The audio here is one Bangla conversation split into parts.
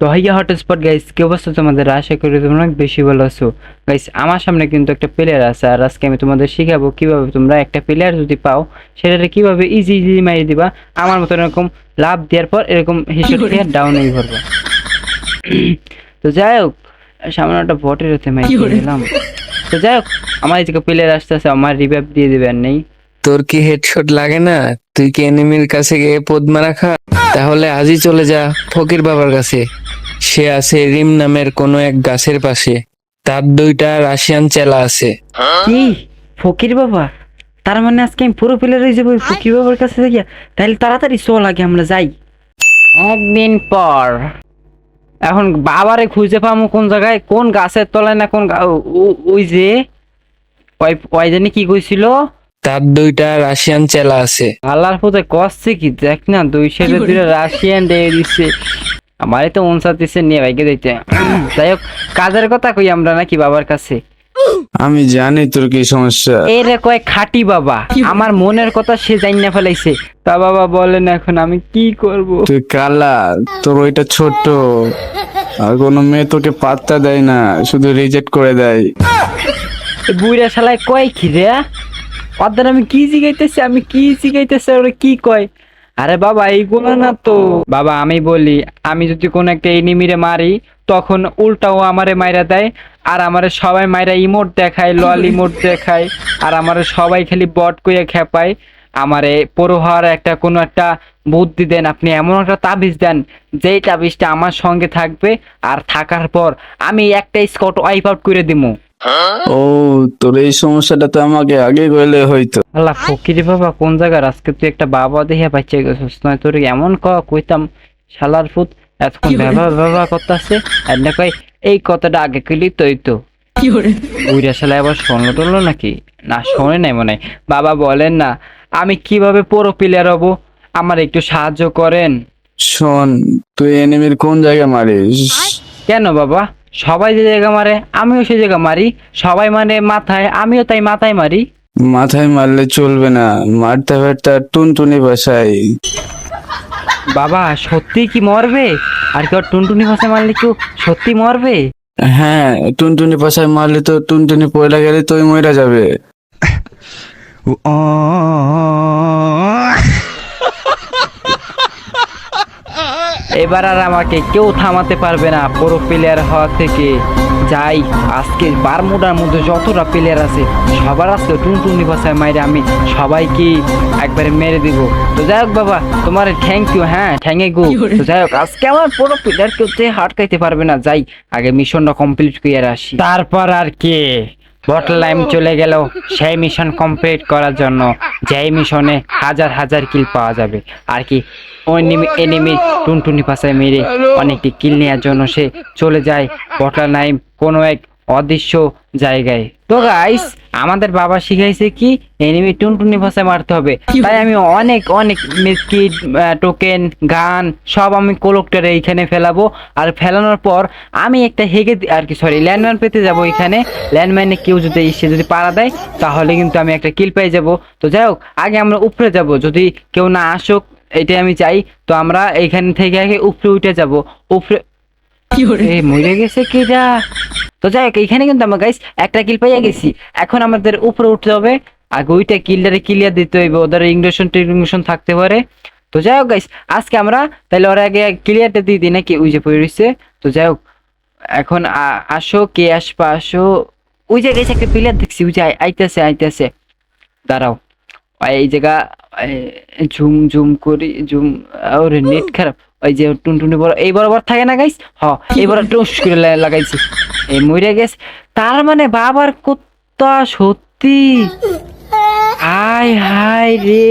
তো হাইয়া হটস্পট গাইস কি অবস্থা তোমাদের? আশা করি তোমরা অনেক বেশি ভালো আছো। গাইস আমার সামনে কিন্তু একটা প্লেয়ার আছে আর আজকে আমি তোমাদের শিখাবো কীভাবে তোমরা একটা প্লেয়ার যদি পাও সেটাকে কীভাবে ইজি ইজি মারি দিবা। আমার মতো এরকম লাভ দেওয়ার পর এরকম হিসেবে ডাউন হয়ে পড়বা তো যাই হোক সামনে একটা বটের হতে মারি দিলাম। তো যাই হোক আমার যে প্লেয়ার আসতেছে আমার রিভাইভ দিয়ে দিবে আর নেই। তোর কি হেডশট লাগে না? তুই কি এনিমির কাছে গিয়ে পদ্মা রাখা তাহলে আজই চলে যা ফকির বাবার কাছে। সে আছে রিম নামের কোনো এক গাছের পাশে। তার দুইটা রাশিয়ান চেলা আছে। কি? ফকির বাবা? তার মানে আজকে আমি পুরো প্লেয়ার হয়ে যাব ফকির বাবার কাছে গিয়া তাহলে তাড়াতাড়ি চল আগে আমরা যাই। একদিন পর। এখন বাবারে খুঁজে পাবো কোন জায়গায় কোন গাছের তলায় না কোন ওই যে ওই জানি কি কইছিল? তার দুইটা রাশিয়ান চেলা আছে। আল্লাহর পথে কষছে কি? দেখ না দুই সাইডে দুইটা রাশিয়ান দিয়ে দিচ্ছে আমারই তো উনসার দিচ্ছে নিয়ে ভাইকে দিতে যাই হোক কাজের কথা কই আমরা নাকি বাবার কাছে? আমি জানি তোর কি সমস্যা। এই রে কয় খাটি বাবা আমার মনের কথা সে জানি না ফেলাইছে। তা বাবা বলেন এখন আমি কি করব? তুই কালা তোর ওইটা ছোট। আর কোনো মেয়ে তোকে পাত্তা দেয় না শুধু রিজেক্ট করে দেয়। বুইরা শালায় কয় কি রে ওদের আমি কি জিগাইতেছি আমি কি জিগাইতেছি ওরা কি কয়? আরে বাবা, এইগুলো না তো। বাবা, আমি বলি, আমি যদি কোন একটা এনিমিরে মারি, তখন উল্টাও আমারে মাইরা দেয়, আর আমারে সবাই মাইরা ইমোট দেখায়, লল ইমোট দেখায়, আর আমারে সবাই খালি বট কইয়া খেপায়। আমারে পড়ো হওয়ার একটা কোনো একটা বুদ্ধি দেন, আপনি এমন একটা তাবিজ দেন, যেই তাবিজটা আমার সঙ্গে থাকবে, আর থাকার পর আমি একটা স্কট ওয়াইপ আউট করে দিমু। ও তোর এই সমস্যাটা তো আমাকে আগে কইলে হইতো। আল্লাহ ফকির বাবা কোন জায়গার? আজকে তুই একটা বাবা দেখিয়া পাইছে গেছিস। নয় তোর এমন ক কইতাম শালার ফুত এতক্ষণ ব্যবহার ব্যবহার করতেছে আর না কই এই কথাটা আগে কইলি তোই তো বুড়া শালা আবার শোনো টলো নাকি? না শোনে নাই মনে হয়। বাবা বলেন না আমি কীভাবে পুরো প্লেয়ার হব? আমার একটু সাহায্য করেন। শোন তুই এনিমির কোন জায়গায় মারিস? কেন বাবা? সবাই যে জায়গা মারে আমিও সেই জায়গা মারি। সবাই মানে মাথায় আমিও তাই মাথায় মারি। মাথায় মারলে চলবে না মারতে একটা টুনটুনি বাসায় বাবা সত্যি কি মরবে? আর কেউ টুনটুনি ভাষা মারলে কেউ সত্যি মরবে? হ্যাঁ টুনটুনি পাশায় মারলে তো টুনটুনি পয়লা গেলে তুই মরে যাবে। এবার আর আমাকে কেউ থামাতে পারবে না পুরো প্লেয়ার হওয়া থেকে। যাই আজকে বারমুডার মধ্যে যতটা প্লেয়ার আছে সবার আজকে টুনটুনি ভাষায় মাইরে আমি সবাইকে একবারে মেরে দিব। তো যাই হোক বাবা তোমার থ্যাংক ইউ হ্যাঁ থ্যাংক ইউ তো যাই হোক আজকে আমার পুরো প্লেয়ার কেউ যে হাটকাইতে পারবে না যাই আগে মিশনটা কমপ্লিট করে আসি। তারপর আর কি? বটল লাইম চলে গেল সেই মিশন কমপ্লিট করার জন্য যেই মিশনে হাজার হাজার কিল পাওয়া যাবে। আর কি, ওই এনিমি টুনটুনি পাশায় মেরে অনেকটি কিল নেওয়ার জন্য সে চলে যায়। বটল লাইম কোনো এক অদৃশ্য জায়গায়। তো গাইস আমাদের বাবা শিখাইছে কি এনিমি টুনটুনি ভাষায় মারতে হবে। তাই আমি অনেক অনেক মিসকিট টোকেন গান সব আমি কোলকটারে এইখানে ফেলাবো। আর ফেলানোর পর আমি একটা হেগে আর কি সরি ল্যান্ডম্যান পেতে যাব এখানে। ল্যান্ডম্যানে কেউ যদি এসে যদি পাড়া দেয় তাহলে কিন্তু আমি একটা কিল পেয়ে যাব। তো যাই হোক আগে আমরা উপরে যাব। যদি কেউ না আসুক এটাই আমি চাই। তো আমরা এইখান থেকে আগে উপরে উঠে যাব। উপরে মরে গেছে কিরা তো যাই হোক, এইখানে কিন্তু আমরা গাইস একটা কিল পাইয়া গেছি। এখন আমাদের উপরে উঠতে হবে। আগে ওইটা কিলটারে ক্লিয়ার দিতে হইবে, ওদের ইংরেশন টিংরেশন থাকতে পারে। তো যাই হোক গাইস আজকে আমরা তাহলে ওরা আগে ক্লিয়ারটা দিয়ে দিই নাকি ওই যে পড়ে রয়েছে তো যাই হোক, এখন আসো, কে আসবা, আসো। ওই জায়গায় একটা প্লেয়ার দেখছি, ওই যে আই- আইতাছে আইতাছে। দাঁড়াও। এই জায়গা ঝুম ঝুম করি, ঝুম ওরে নেট খারাপ। ওই যে টুনটুনি বড়, এই বরাবর থাকে না গাইস হ এই বড় টুস করে লাগাইছি। এই মরে গেছে। তার মানে বাবার কুত্তা সত্যি? হাই হাই রে।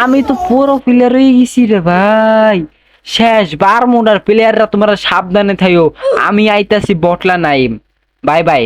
আমি তো পুরো প্লেয়ার হয়ে গেছি রে ভাই। শেষ, বার মুডার প্লেয়াররা তোমরা সাবধানে থাইও। আমি আইতাছি বটলা নাইম। Bye bye.